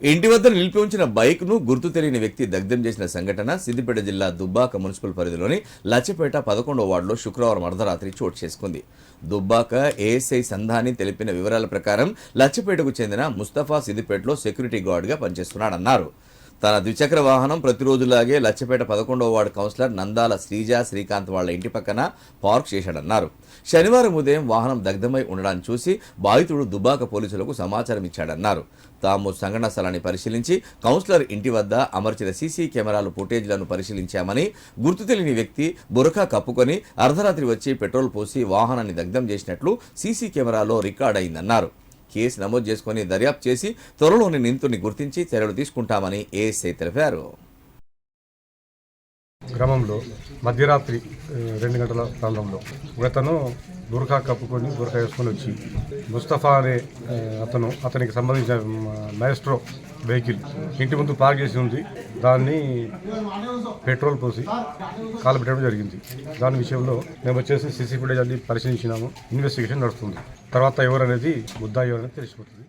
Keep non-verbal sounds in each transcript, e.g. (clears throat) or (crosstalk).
ఇంటి వద్ద నిలిపి ఉంచిన బైక్ను గుర్తు తెలియని వ్యక్తి దగ్ధం చేసిన సంఘటన సిద్దిపేట జిల్లా దుబ్బాక మున్సిపల్ పరిధిలోని లచ్చపేట పదకొండవ వార్డులో శుక్రవారం అర్ధరాత్రి చోటు చేసుకుంది. దుబ్బాక ఏఎస్ఐ సంధాని తెలిపిన వివరాల ప్రకారం లచ్చపేటకు చెందిన ముస్తఫా సిద్దిపేటలో సెక్యూరిటీ గార్డ్గా పనిచేస్తున్నాడన్నారు. తన ద్విచక్ర వాహనం ప్రతిరోజులాగే లచ్చపేట పదకొండవ వార్డు కౌన్సిలర్ నందాల శ్రీజ శ్రీకాంత్ వాళ్ళ ఇంటి పక్కన పార్క్ చేశాడన్నారు. శనివారం ఉదయం వాహనం దగ్ధమై ఉండడాన్ని చూసి బాధితుడు దుబాక పోలీసులకు సమాచారం ఇచ్చాడన్నారు. తాము సంఘటన స్థలాన్ని పరిశీలించి కౌన్సిలర్ ఇంటి వద్ద అమర్చిన సీసీ కెమెరాలు ఫుటేజ్లను పరిశీలించామని గుర్తు తెలియని వ్యక్తి బురకా కప్పుకొని అర్ధరాత్రి వచ్చి పెట్రోల్ పోసి వాహనాన్ని దగ్ధం చేసినట్లు సీసీ కెమెరాలో రికార్డ్ అయిందన్నారు కేసు నమోదు చేసుకుని దర్యాప్తు చేసి త్వరలోని నిందితుడిని గుర్తించి చర్యలు తీసుకుంటామని ఏఎస్ఐ తెలిపారు. గ్రామంలో మధ్యరాత్రి రెండు గంటల ప్రాంతంలో. ఒకతను బురకా కప్పుకొని బురకా వేసుకొని వచ్చి ముస్తఫా అనే అతను అతనికి సంబంధించిన మైస్ట్రో వెహికల్ ఇంటి ముందు పార్క్ చేసి ఉంది. దాన్ని పెట్రోల్ పోసి కాలు పెట్టడం జరిగింది. దాని విషయంలో మేము వచ్చేసి సీసీ ఫుటేజ్ అన్ని పరిశీలించినాము. ఇన్వెస్టిగేషన్ నడుస్తుంది. తర్వాత ఎవరనేది ముద్దా ఎవరనేది తెలిసిపోతుంది.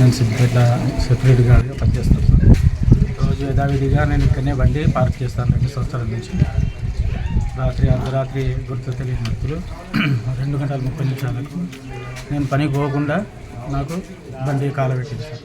నేను సిద్దిపేట సెక్యూరిటీ గార్డ్గా పనిచేస్తాను సార్. రోజు యథావిధిగా నేను ఇక్కడనే బండి పార్క్ చేస్తాను. రెండు సంవత్సరాల నుంచి. రాత్రి అర్ధరాత్రి గుర్తు తెలియని వ్యక్తులు (clears throat) రెండు గంటల ముప్పై నిమిషాలకు నేను పనికి పోకుండా నాకు బండి కాలబెట్టింది సార్.